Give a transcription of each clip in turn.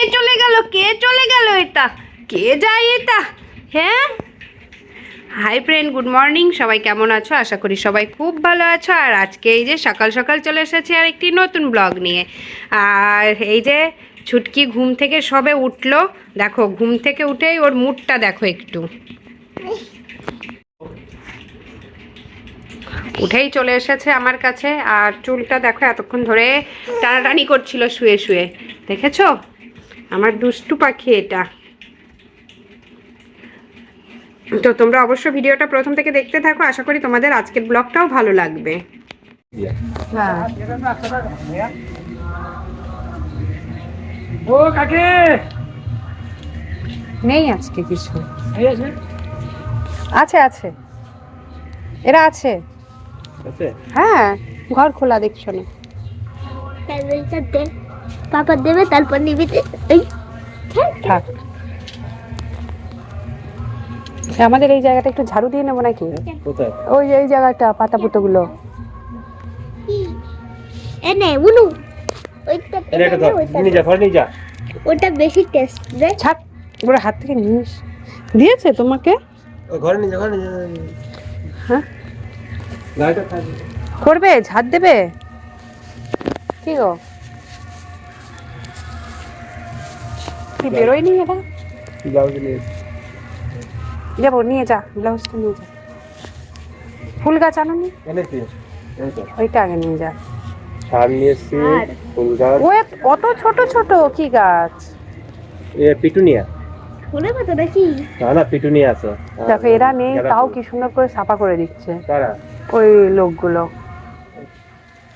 কে চলে গেল? কে চলে গেল এটা? কে যায় এটা? হ্যাঁ? হাই ফ্রেন্ড গুড মর্নিং সবাই কেমন আছো? আশা করি সবাই খুব ভালো আছো। আর আজকে এই যে সকাল সকাল চলে এসেছি আর একটি নতুন ব্লগ নিয়ে। আর এই যে ছুটকি ঘুম থেকে সবে উঠল। দেখো, ঘুম থেকে উঠেই ওর মুডটা দেখো একটু। উঠেই চলে এসেছে আমার কাছে। আর চুলটা দেখো, এতক্ষণ ধরে টানাটানি করছিল শুয়ে শুয়ে। দেখেছ? আমার দুষ্টু পাখি এটা। তো তোমরা অবশ্য ভিডিওটা প্রথম থেকে দেখতে থাকো আশা করি তোমাদের আজকের ব্লগটাও ভালো লাগবে। ও কাকে! নেই আজকে কিছু। আছে? আছে আছে। এরা আছে। হ্যাঁ ঘর খোলা দেখছ না। পাপা দেবে তারপর নিবি এই থাক। আচ্ছা, আমাদের এই জায়গাটা একটু ঝাড়ু দিয়ে নেব নাকি? ওই এই জায়গাটা পাতা পুতোগুলো এনে উনু। ওইটা এটা একটা ধর। ওইটা নিয়ে যা ঘরে যা। ওটা বেশি টেস্ট রে। ছাপ ওরা হাত থেকে নিস। দিয়েছে তোমাকে? ঘরে নিয়ে ঘরে নিয়ে হ্যাঁ। করবে ঝাড় দেবে? কি গো? কি বেরোয়নি এটা ব্লাউজ নিয়ে যাব নিয়ে যা ব্লাউজটা নিয়ে যা। ফুল গাছ আনোনি? এনেছি ওইটা আগে নিয়ে যা। সার নিয়ে এসছি ফুল গাছ। ও এক- ছোট ছোট কি গাছ? এ পিটুনিয়া। শুনে কত নাকি না না পিটুনিয়া আছে। দেখো এরা নেই তাও কি সুন্দর করে সাফা করে দিচ্ছে। কারা? ওই লোকগুলো।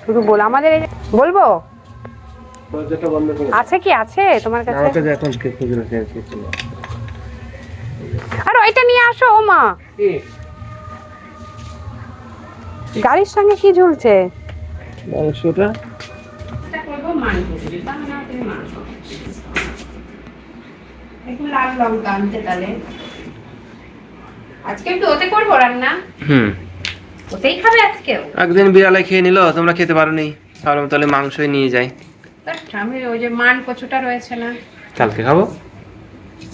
শুধু বল আমাদের বলব? দরজাটা বন্ধ করে আছে কি? আছে তোমার কাছে? আমাকে যে এখন কে খুঁজে রাখে কিছু না। আর ওইটা নিয়ে আসো ও মা। গাড়ির সঙ্গে কি ঝুলছে? মাংসটা আজকে একটু ওতে করব রান্না? হুম। ওতেই খাবে আজকেও। একদিন বিড়ালে খেয়ে নিল তোমরা খেতে পারো নি ভাবলাম তাহলে মাংসই নিয়ে যাই। আমি ওই যে মান কচুটা রয়েছে না কালকে খাব?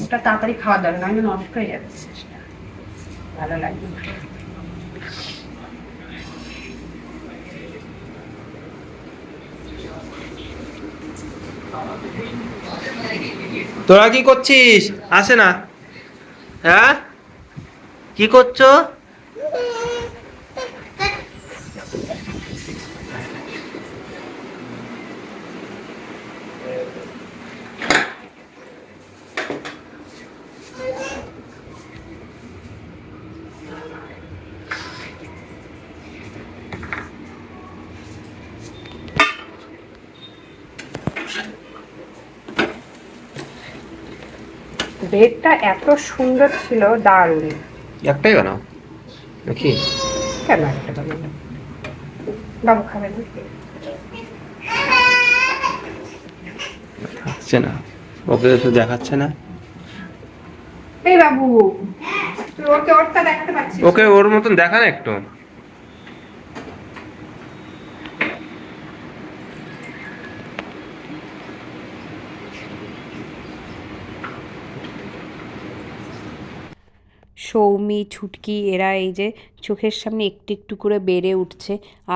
ওটা তাড়াতাড়ি খাওয়া দরকার আমি নষ্ট হয়ে যাচ্ছে ভালো লাগবে তোরা কি করছিস? আসে না। হ্যাঁ? কি করছ? বেডটা এত সুন্দর ছিল দারুণ। একটাই বানাও। নাকি? কেন একটা বানাবো? বাবু খাবে না? ওকে তো দেখাচ্ছে না। এই বাবু তুই ওকে ওরটা দেখাতে ওকে ওর মতন দেখা না একটু। সৌমি ছুটকি এরা এই যে চোখের সামনে একটু একটু করে বেড়ে উঠছে।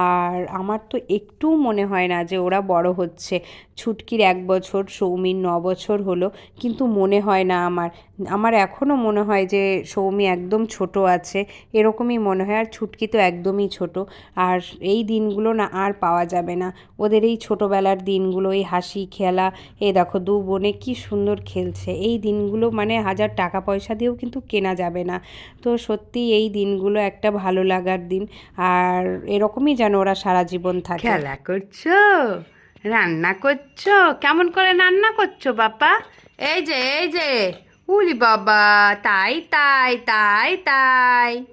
আর আমার তো একটুও মনে হয় না যে ওরা বড় হচ্ছে। ছুটকির এক বছর, সৌমির ন বছর হলো, কিন্তু মনে হয় না আমার। আমার এখনও মনে হয় যে সৌমি একদম ছোট আছে, এরকমই মনে হয়। আর ছুটকি তো একদমই ছোট। আর এই দিনগুলো না আর পাওয়া যাবে না। ওদের এই ছোটোবেলার দিনগুলো, এই হাসি, খেলা, এই দেখো দু বোনে কি সুন্দর খেলছে। এই দিনগুলো মানে হাজার টাকা পয়সা দিয়েও কিন্তু কেনা যাবে না। তো সত্যি এই দিনগুলো একটা ভালো লাগার দিন। আর এরকমই যেন ওরা সারা জীবন থাকে। খেলা করছ? রান্না করছ? কেমন করে রান্না করছ বাবা? এই যে এই যে। উলি বাবা, তাই তাই তাই তাই।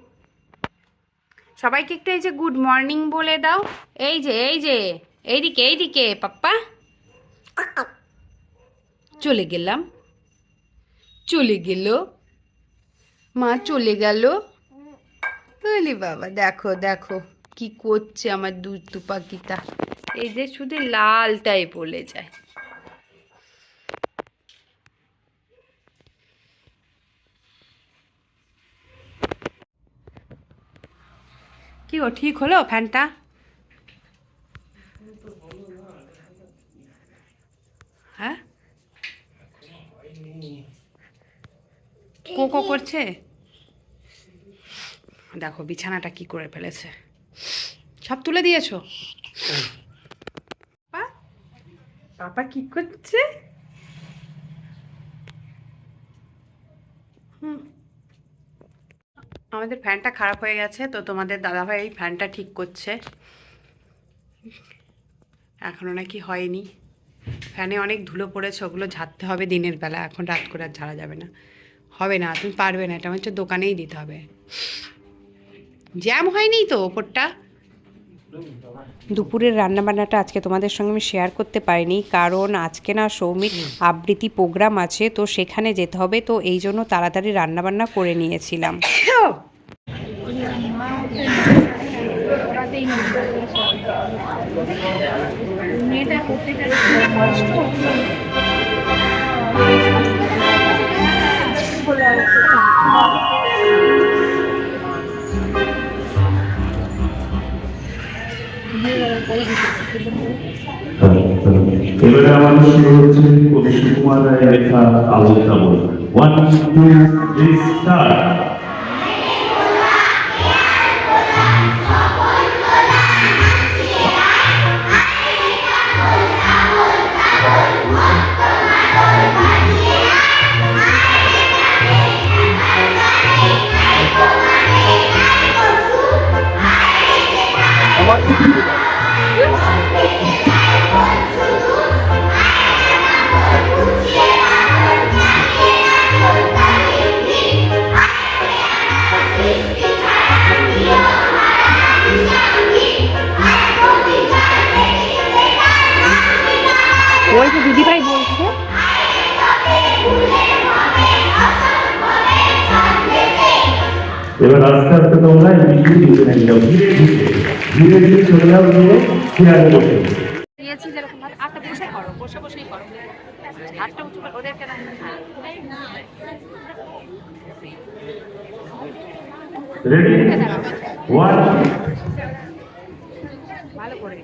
সবাইকে একটু এই যে গুড মর্নিং বলে দাও। এই যে এই যে। এইদিকে এইদিকে, পাপ্পা। চলে গেলাম। চলে গেল। মা চলে গেল। তুলি বাবা, দেখো দেখো কি করছে আমার দুধ তুপাকিটা যে শুধু লালটাই বলে যায়। কি ও ঠিক হলো ফ্যানটা? হ্যাঁ? কো করছে? দেখো, বিছানাটা কি করে ফেলেছে? সব তুলে দিয়েছ? পাপা কি করছে? হুম। আমাদের ফ্যানটা খারাপ হয়ে গেছে, তো তোমাদের দাদাভাই এই ফ্যানটা ঠিক করছে। এখনও নাকি হয়নি। ফ্যানে অনেক ধুলো পড়েছে, ওগুলো ঝাড়তে হবে দিনের বেলা, এখন রাত করে আর ঝাড়া যাবে না। হবে না, তুমি পারবে না, এটা হচ্ছে দোকানেই দিতে হবে। জ্যাম হয়নি তো ওপরটা? দুপুরের রান্নাবান্নাটা আজকে তোমাদের সঙ্গে আমি শেয়ার করতে পারিনি কারণ আজকে না সৌমির আবৃত্তি প্রোগ্রাম আছে তো সেখানে যেতে হবে তো এই জন্য তাড়াতাড়ি রান্নাবান্না করে নিয়েছিলাম। এবারে আমাদের শুরু হচ্ছে কবি সুকুমার রায় লেখা আবুল তাবুল ওয়ান টু থ্রি স্টার্ট এবার আস্তে আস্তে তোমরা এই নেমে যাও ধীরে ধীরে ধীরে ধীরে চলে যাও চেয়ারে বসে। দিয়েছি যেরকম ভাবে আটটা বসে করো বসে বসেই করো। হাতটা উঁচু করে ওদেরকে না রেডি ওয়ান ভালো করে